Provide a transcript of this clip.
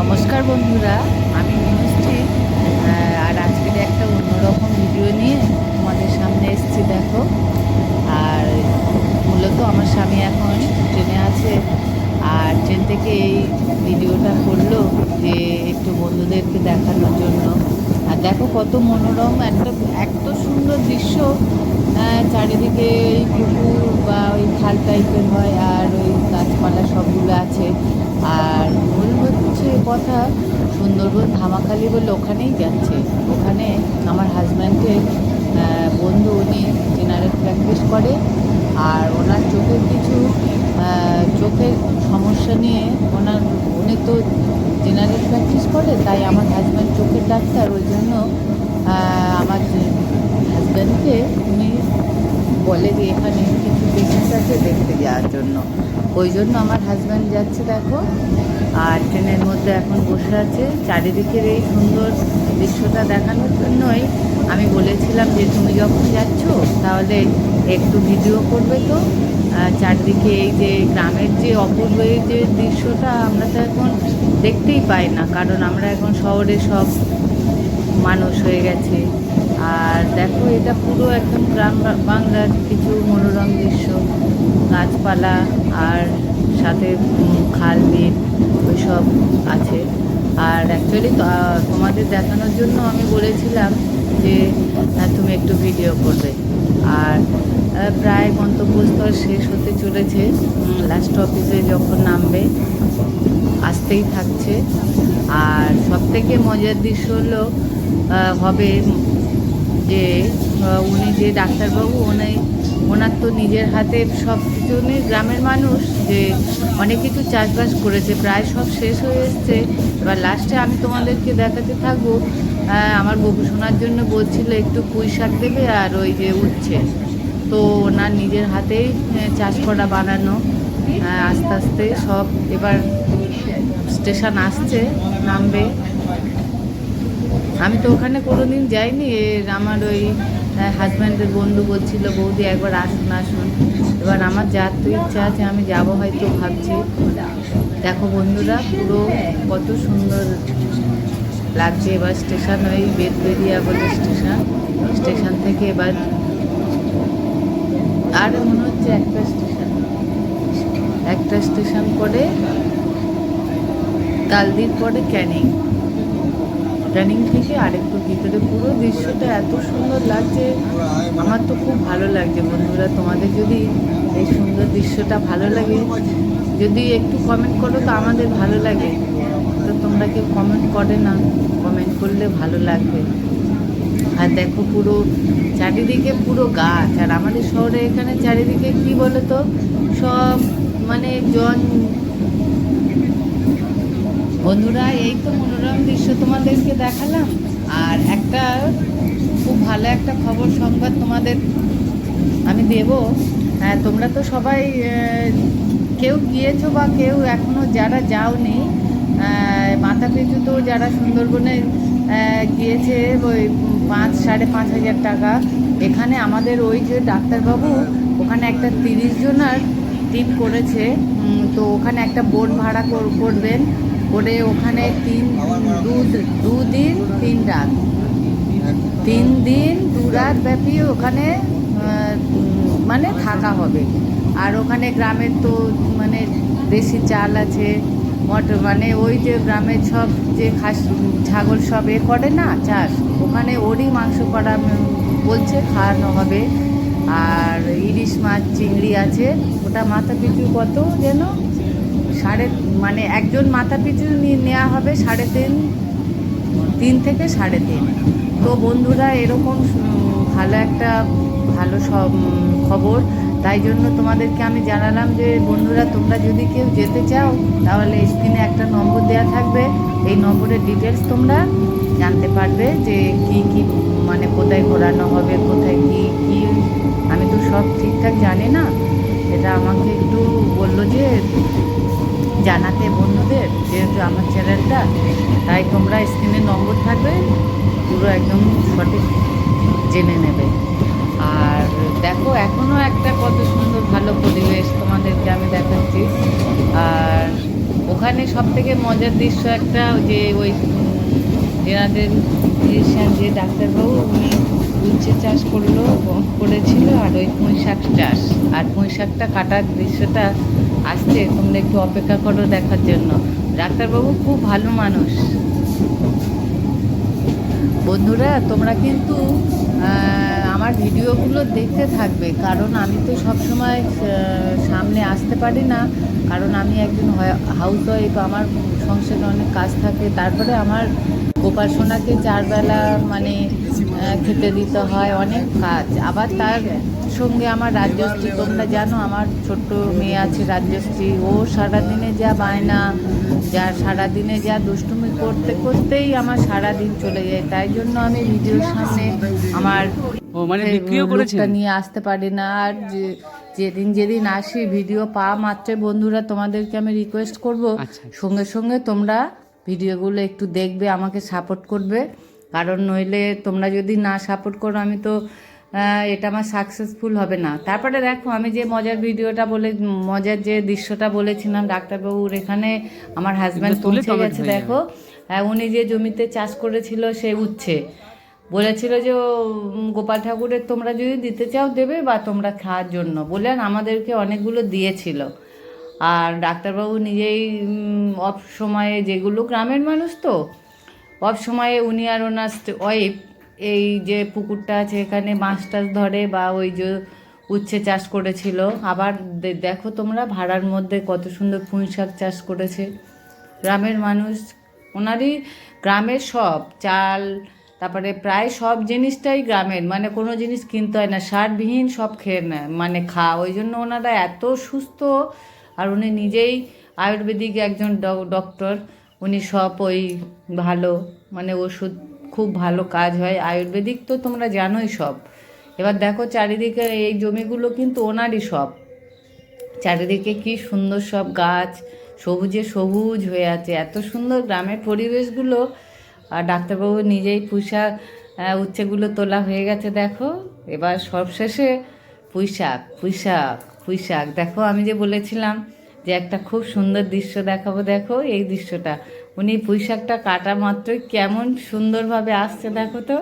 নমস্কার বন্ধুরা, আমি মিনুশ্রী আর আজকের একটা অন্যরকম ভিডিও নিয়ে তোমাদের সামনে এসেছি, দেখো। আর মূলত আমার স্বামী এখন ট্রেনে আছে, আর ট্রেন থেকে এই ভিডিওটা করল যে একটু বন্ধুদেরকে দেখানোর জন্য। আর দেখো কত মনোরম একটা এত সুন্দর দৃশ্য চারিদিকে এই পুকুর বা ওই খাল টাইপের হয় আর ওই গাছপালা সবগুলো আছে। আর মূল হচ্ছে কথা, সুন্দরবন ধামাখালি বলে ওখানেই যাচ্ছে। ওখানে আমার হাজব্যান্ডের বন্ধু উনি জেনারেল প্র্যাকটিস করে, আর ওনার চোখের কিছু চোখের সমস্যা নিয়ে ওনার উনি তো জেনারেল প্র্যাকটিস করে, তাই আমার হাজব্যান্ড চোখের ডাক্তার, ওই জন্য আমার হাজব্যান্ডকে উনি বলে যে এখানে কিছু পেশেন্ট আছে দেখতে যাওয়ার জন্য। ওই জন্য আমার হাজব্যান্ড যাচ্ছে, দেখো। আর ট্রেনের মধ্যে এখন বসে আছে। চারিদিকের এই সুন্দর দৃশ্যটা দেখানোর জন্যই আমি বলেছিলাম যে, তুমি যখন যাচ্ছ, তাহলে একটু ভিডিও করবে তো। চারদিকে এই যে গ্রামের যে অপূর্ব যে দৃশ্যটা আমরা তো এখন দেখতেই পাই না, কারণ আমরা এখন শহরে সব মানুষ হয়ে গেছে। আর দেখো, এটা পুরো একদম গ্রাম বাংলার কিছু মনোরম দৃশ্য। গাছপালা আর সাথে খাল বিল ওইসব আছে। আর অ্যাকচুয়ালি তোমাদের দেখানোর জন্য আমি বলেছিলাম যে তুমি একটু ভিডিও করবে। আর প্রায় গন্তব্যস্থল শেষ হতে চলেছে। লাস্ট অফিসে যখন নামবে, আসতেই থাকছে। আর সবথেকে মজার দৃশ্য হলো হবে যে উনি যে ডাক্তারবাবু, উনি ওনার তো নিজের হাতে সব কিছু গ্রামের মানুষ যে অনেক কিছু চাষবাস করেছে, প্রায় সব শেষ হয়ে এসছে। এবার লাস্টে আমি তোমাদেরকে দেখাতে থাকব আমার ববু শোনার জন্য বলছিল একটু পুঁই শাক দেবে আর ওই যে উচ্ছে। তো ওনার নিজের হাতেই চাষ করা বানানো আস্তে আস্তে সব এবার স্টেশন আসছে, নামবে। আমি তো ওখানে কোনোদিন যাইনি, এর আমার ওই হাজব্যান্ডের বন্ধু বলছিল, বৌদি, একবার আসুন আসুন। এবার আমার যার তো ইচ্ছা আছে, আমি যাব হয়তো ভাবছি। দেখো বন্ধুরা, পুরো কত সুন্দর লাগছে এবার স্টেশন ওই বেদবেরিয়া বলে স্টেশন স্টেশন থেকে এবার আর মনে হচ্ছে একটা স্টেশন একটা স্টেশন করে কালদির পরে ক্যানিং। ক্যানিং থেকে আরেকটু ভিতরে পুরো দৃশ্যটা এত সুন্দর লাগছে। আমার তো খুব ভালো লাগছে বন্ধুরা। তোমাদের যদি এই সুন্দর দৃশ্যটা ভালো লাগে, যদি একটু কমেন্ট করো তো আমাদের ভালো লাগে। তো তোমরা কেউ কমেন্ট করে না কমেন্ট করলে ভালো লাগবে। আর দেখো পুরো চারিদিকে পুরো গাছ। আর আমাদের শহরে এখানে চারিদিকে কি বলো তো সব মানে জন বন্ধুরা, এই তো মনোরম দৃশ্য তোমাদেরকে দেখালাম। ভালো একটা খবর, সংবাদ তোমাদের আমি দেব। হ্যাঁ তোমরা তো সবাই কেউ গিয়েছো বা কেউ এখনও যারা যাওনি মাথা পিছু তো যারা সুন্দরবনে গিয়েছে, ওই পাঁচ, সাড়ে পাঁচ হাজার টাকা। এখানে আমাদের ওই যে ডাক্তারবাবু, ওখানে একটা তিরিশ জনার টিম করেছে। তো ওখানে একটা বোট ভাড়া কর- করবেন। করে ওখানে তিন, দু দুদিন তিন রাত। তিন দিন, দু রাত ব্যাপী ওখানে মানে থাকা হবে। আর ওখানে গ্রামের তো মানে দেশি চাল আছে, মটর মানে ওই যে গ্রামের সব যে খাস, ছাগল সব এ করে না, চাষ, ওখানে ওরই মাংস করা বলছে খাওয়ানো হবে। আর ইলিশ মাছ, চিংড়ি আছে, ওটা মাথা পিছু কত যেন, সাড়ে মানে একজন মাথা পিছু নেওয়া হবে সাড়ে তিন তিন থেকে সাড়ে তিন। তো বন্ধুরা, এরকম ভালো একটা, ভালো সব খবর। তাই জন্য তোমাদেরকে আমি জানালাম যে, বন্ধুরা, তোমরা যদি কেউ যেতে চাও, তাহলে স্ক্রিনে একটা নম্বর দেওয়া থাকবে। এই নম্বরের ডিটেলস তোমরা জানতে পারবে যে কি কি মানে কোথায় ঘোরানো হবে, কোথায় কি কি। আমি তো সব ঠিকঠাক জানি না। এটা আমাকে একটু বলল যে জানাতে বন্ধুদের, যেহেতু আমার চ্যানেলটা, তাই তোমরা স্ক্রিনে নম্বর থাকবে, পুরো একদম সঠিক জেনে নেবে। আর দেখো এখনও একটা কত সুন্দর ভালো পরিবেশ তোমাদেরকে আমি দেখাচ্ছি। আর ওখানে সব থেকে মজার দৃশ্য একটা, যে ওই যেনাদের যে ডাক্তারবাবু, উনি উচ্ছে চাষ করল, করেছিল, আর ওই পুঁই শাক চাষ। আর পুঁই শাকটা কাটার দৃশ্যটা আসছে, তোমরা একটু অপেক্ষা করো দেখার জন্য। ডাক্তারবাবু খুব ভালো মানুষ। বন্ধুরা, তোমরা কিন্তু আমার ভিডিওগুলো দেখতে থাকবে, কারণ আমি তো সবসময় সামনে আসতে পারি না, কারণ আমি একজন হাউস ওয়াইফ আমার সংসারে অনেক কাজ থাকে, তারপরে আমার গোপাল সোনাকে চারবেলা মানে খেতে দিতে হয়, অনেক কাজ। আবার তার সঙ্গে আমার রাজ্যশ্রী তোমরা জানো আমার ছোট্ট মেয়ে আছে রাজ্যশ্রী। ও সারাদিনে যা বায়না যা সারাদিনে যা দুষ্টুমি করতে করতেই আমার সারা দিন চলে যায়। তাই জন্য আমি ভিডিওর সামনে আমার ও মানে বিক্রিও নিয়ে আসতে পারি না। আর যে- যেদিন যেদিন আসি ভিডিও পাওয়া মাত্রই বন্ধুরা তোমাদেরকে আমি রিকোয়েস্ট করব আচ্ছা। সঙ্গে সঙ্গে তোমরা ভিডিওগুলো একটু দেখবে আমাকে সাপোর্ট করবে। কারণ নইলে তোমরা যদি না সাপোর্ট করো আমি তো এটা আমার সাকসেসফুল হবে না। তারপরে দেখো আমি যে মজার ভিডিওটা বলে মজার যে দৃশ্যটা বলেছিলাম ডাক্তারবাবুর এখানে আমার হাজব্যান্ড তুলে পৌঁছে গেছে দেখো। আহ, উনি যে জমিতে চাষ করেছিল সে উচ্ছে। বলেছিল যে গোপাল ঠাকুরের তোমরা যদি দিতে চাও দেবে বা তোমরা খাওয়ার জন্য। বললেন আমাদেরকে অনেকগুলো দিয়েছিল। আর ডাক্তারবাবু নিজেই অফ সময়ে যেগুলো গ্রামের মানুষ তো অফ সময়ে উনি আর ওনার ওয়াইফ এই যে পুকুরটা আছে এখানে মাছ টাছ ধরে বা ওই যে উচ্ছে চাষ করেছিল। আবার দেখো তোমরা ভাড়ার মধ্যে কত সুন্দর পুঁই শাক চাষ করেছে। গ্রামের মানুষ, ওনারই গ্রামের সব, চাল, তারপরে প্রায় সব জিনিসটাই গ্রামের মানে কোনো জিনিস কিনতে হয় না, সারবিহীন সব খেয়ে নেয় মানে খা ওই জন্য ওনারা এত সুস্থ, আর উনি নিজেই আয়ুর্বেদিক একজন ডক্টর, উনি সব ওই ভালো মানে ওষুধ খুব ভালো কাজ হয়। আয়ুর্বেদিক তো তোমরা জানোই সব। এবার দেখো চারিদিকে এই জমিগুলো কিন্তু ওনারই সব। চারিদিকে কি সুন্দর সব গাছ, সবুজে সবুজ হয়ে আছে। এত সুন্দর গ্রামের পরিবেশগুলো। আর ডাক্তারবাবু নিজেই পুষা উচ্ছেগুলো তোলা হয়ে গেছে, দেখো। এবার সবশেষে পুঁই শাক পুঁই শাক দেখো আমি যে বলেছিলাম যে একটা খুব সুন্দর দৃশ্য দেখাবো, দেখো এই দৃশ্যটা। উনি পুঁই শাকটা কাটা মাত্রই কেমন সুন্দরভাবে আসছে দেখো তো।